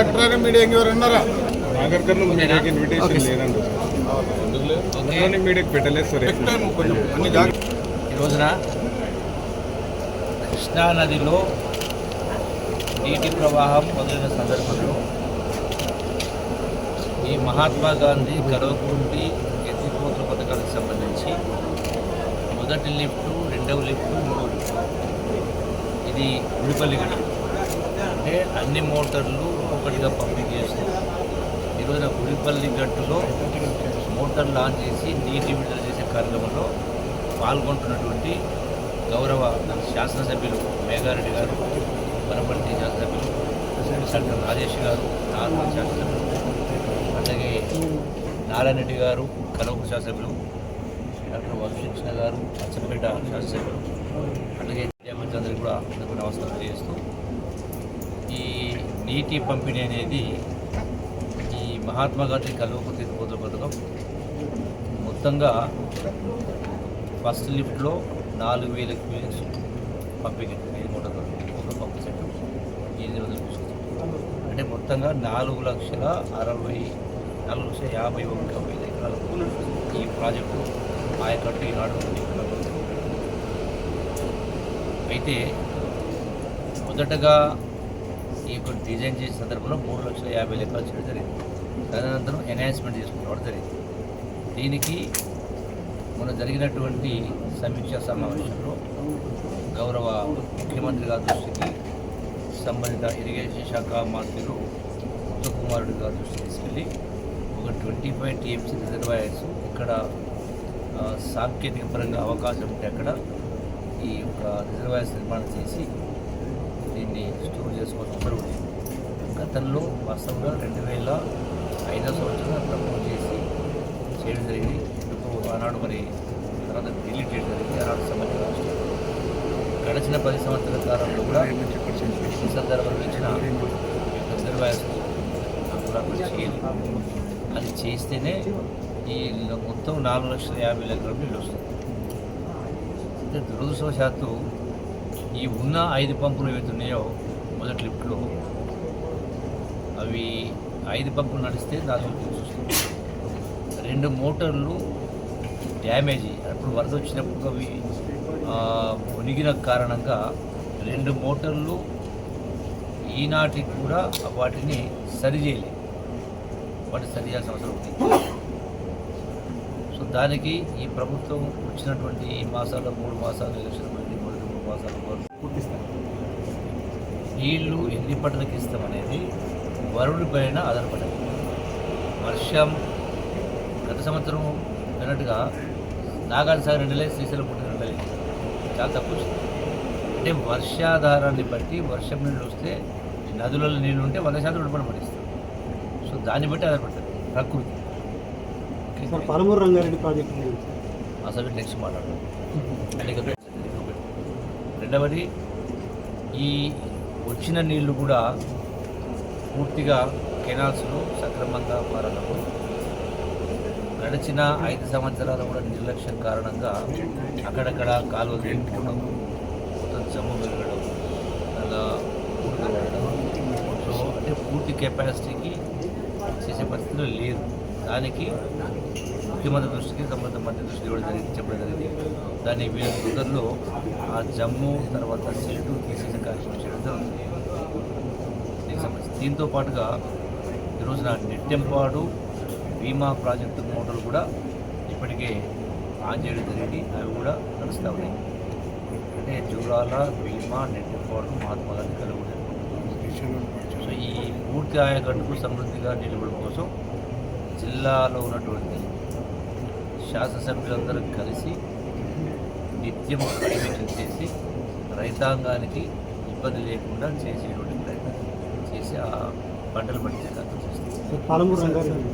Electronic media ఇంకెవరు ఉన్నారా? నాగర్ కర్నూలు మీడియాకి ఇన్విటేషన్ లేదండి. ఎలక్ట్రానిక్ మీడియాకి పెట్టలేదు సార్. ఈ రోజున కృష్ణానదిలో నీటి ప్రవాహం మొదలైన సందర్భంలో ఈ మహాత్మా గాంధీ కరవకుంటి ఎత్తిపోతుల పథకానికి సంబంధించి మొదటి లిఫ్టు రెండవ లిఫ్టు మూడవ లిఫ్టు. ఇది ఉడిపల్లి గడి అంటే అన్ని మోటార్లు ఒకటిగా పంపిణీ చేస్తూ ఈరోజున ఉడిపల్లి గట్టులో మోటార్లు ఆన్ చేసి నీటి విడుదల చేసే కార్యక్రమంలో పాల్గొంటున్నటువంటి గౌరవ శాసనసభ్యులు మేఘారెడ్డి గారు వనపర్తి శాసనసభ్యులు డాక్టర్ రాజేష్ గారు నార్మల్ శాసనసభ్యులు అలాగే నారాయణ రెడ్డి గారు కలవకు శాసనసభ్యులు డాక్టర్ వంశకృష్ణ గారు అచ్చంపేట శాసనసభ్యులు అలాగే విద్యామంత్రి కూడా అందరికీ నమస్కారం తెలియజేస్తూ ఈ నీటి పంపిణీ అనేది ఈ మహాత్మా గాంధీ కలువకు తీర్చిపోతుల పథకం మొత్తంగా ఫస్ట్ లిఫ్ట్లో నాలుగు వేల క్యూన్స్ పంపిణీ ఐదు ఒక పంపు సెట్ ఎనిమిది వందల అంటే మొత్తంగా నాలుగు లక్షల అరవై నాలుగు లక్షల యాభై ఒకటి వేల ఎకరాలకు ఈ ప్రాజెక్టు ఆయకట్టు ఈనాడు అయితే మొదటగా ఈ డిజైన్ చేసే సందర్భంలో మూడు లక్షల యాభై వేల ఎకరాలు చేయడం జరిగింది. తదనంతరం ఎన్హాన్స్మెంట్ చేసుకున్నవాడు జరిగింది. దీనికి మొన్న జరిగినటువంటి సమీక్షా సమావేశంలో గౌరవ ముఖ్యమంత్రి గారి దృష్టికి సంబంధిత ఇరిగేషన్ శాఖ మంత్రులు ఉత్తకుమారుడు గారి దృష్టికి తీసుకెళ్ళి ఒక ట్వంటీ ఫైవ్ టీఎంసీ రిజర్వాయర్స్ ఇక్కడ సాంకేతిక పరంగా అవకాశం ఉంటే అక్కడ ఈ యొక్క రిజర్వాయర్స్ నిర్మాణం చేసి దీన్ని స్టోర్ చేసుకోవాల్సిన అవసరం ఉంది గతంలో వాస్తవంగా రెండు వేల ఐదో సంవత్సరం ప్రపోజ్ చేసి చేయడం జరిగింది. ఎందుకు ఆనాడు మరి తర్వాత డిలీట్ చేయడం జరిగింది. ఆనాడు సంబంధించిన రాష్ట్రం. గడిచిన పది సంవత్సరాల కాలంలో కూడా ఈ సందర్భంలో ఇచ్చిన రిజర్వాయర్స్ కూడా చేయాలి అది చేస్తేనే ఈ మొత్తం నాలుగు లక్షల యాభై లక్షల నీళ్ళు వస్తుంది. అంటే దురదృష్టవశాత్తు ఈ ఉన్న ఐదు పంపులు ఏవైతే ఉన్నాయో మొదటి లిఫ్ట్లో అవి ఐదు పంపులు నడిస్తే దాదాపు వస్తుంది. రెండు మోటార్లు డ్యామేజీ అప్పుడు వరద వచ్చినప్పుడు అవి మునిగిన కారణంగా రెండు మోటార్లు ఈనాటికి కూడా వాటిని సరి చేయలేదు. వాటిని సరి చేయాల్సిన అవసరం ఉంది. సో దానికి ఈ ప్రభుత్వం వచ్చినటువంటి ఈ మాసాల్లో మూడు మాసాలు ఎలక్షన్ మూడు మూడు మాసాల వరకు నీళ్ళు ఎన్ని పంటలకు ఇస్తామనేది వరుడి పైన ఆధారపడాలి వర్షం గత సంవత్సరం విన్నట్టుగా నాగార్జున సాగర్ రెండులే శ్రీశైలం పుట్టిన రెండులే చాలా తక్కువ అంటే వర్షాధారాన్ని బట్టి వర్షం నీళ్ళు వస్తే నదులలో నీళ్ళు ఉంటే వంద శాతం రుణపడి పడిస్తారు సో దాన్ని బట్టి ఆధారపడుతుంది ప్రకృతి. పాలమూరు రంగారెడ్డి ప్రాజెక్టు అసలు నెక్స్ట్ మాట్లాడదాం. ఇక రెండవది ఈ వచ్చిన నీళ్ళు కూడా పూర్తిగా కెనాల్స్లో సక్రమంగా పారాలప్పుడు గడిచిన ఐదు సంవత్సరాల కూడా నిర్లక్ష్యం కారణంగా అక్కడక్కడ కాలువలు నింపుకోవడం మొత్తం జమ్ము పెరగడం అలా సో అంటే పూర్తి కెపాసిటీకి చేసే పరిస్థితులు లేదు దానికి ముఖ్యమంత్రి దృష్టికి సంబంధిత మంత్రి దృష్టి ఇవ్వడం జరిగింది చెప్పడం జరిగింది. దాన్ని వీళ్ళ తొందరలో ఆ జమ్ము తర్వాత సీటు తీసేసే కార్యక్రమం చేయడం జరుగుతుంది దీంతో పాటుగా ఈరోజున నెట్టెంపాడు బీమా ప్రాజెక్టు మోటార్లు కూడా ఇప్పటికే ఆన్ చేయడం జరిగింది. అవి కూడా నడుస్తూ ఉన్నాయి. అంటే జూరాల భీమా నెట్టెంపాడు మహాత్మా గాంధీ కలుగుతారు సో ఈ పూర్తి ఆయకట్టుకు సమృద్ధిగా నిలబడడం కోసం జిల్లాలో ఉన్నటువంటి శాసనసభ్యులందరూ కలిసి నిత్యం పర్యవేక్షణ చేసి రైతాంగానికి ఇబ్బంది లేకుండా చేసేటువంటి పంటలు పండించే కార్యక్రమం చేస్తుంది పాలమూరు రంగారెడ్డి.